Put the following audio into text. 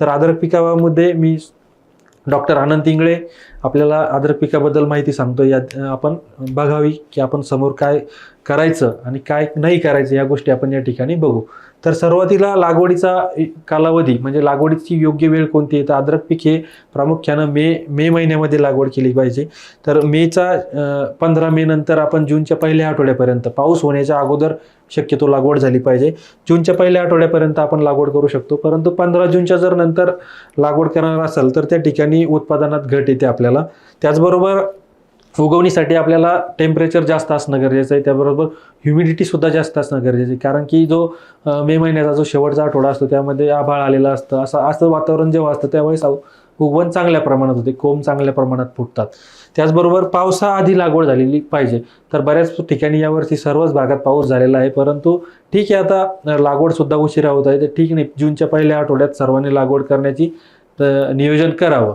तर अद्रक पिकामध्ये मी डॉक्टर आनंद इंगळे आपल्याला अद्रक पिकाबद्दल माहिती सांगतो यात आपण बघावी की आपण समोर काय करायचं आणि काय नाही करायचं या गोष्टी आपण या ठिकाणी बघू. तर सुरुवातीला लागवडीचा कालावधी म्हणजे लागवडीची योग्य वेळ कोणती आहे? तर अद्रक पीक हे प्रामुख्यानं मे मे महिन्यामध्ये लागवड केली पाहिजे. तर मेचा पंधरा मे नंतर आपण जूनच्या पहिल्या आठवड्यापर्यंत पाऊस होण्याच्या अगोदर शक्यतो लागवड झाली पाहिजे. जूनच्या पहिल्या आठवड्यापर्यंत आपण लागवड करू शकतो. परंतु पंधरा जूनच्या जर नंतर लागवड करणार असेल तर त्या ठिकाणी उत्पादनात घट येते आपल्याला. त्याचबरोबर उगवणीसाठी आपल्याला टेम्परेचर जास्त असणं गरजेचं आहे. त्याबरोबर ह्युमिडिटी सुद्धा जास्त असणं गरजेचं आहे. कारण की जो मे महिन्याचा जो शेवटचा आठवडा असतो त्यामध्ये आभाळ आलेला असतं. असं असं वातावरण जेव्हा असतं त्यावेळेस उगवण चांगल्या प्रमाणात होते. कोंब चांगल्या प्रमाणात फुटतात. त्याचबरोबर पावसाआधी लागवड झालेली पाहिजे. तर बऱ्याच ठिकाणी यावर्षी सर्वच भागात पाऊस झालेला आहे. परंतु ठीक आहे आता लागवडसुद्धा लागवड सुद्धा उशिरा होत आहे. तर ठीक नाही. जूनच्या पहिल्या आठवड्यात सर्वांनी लागवड करण्याची नियोजन करावं.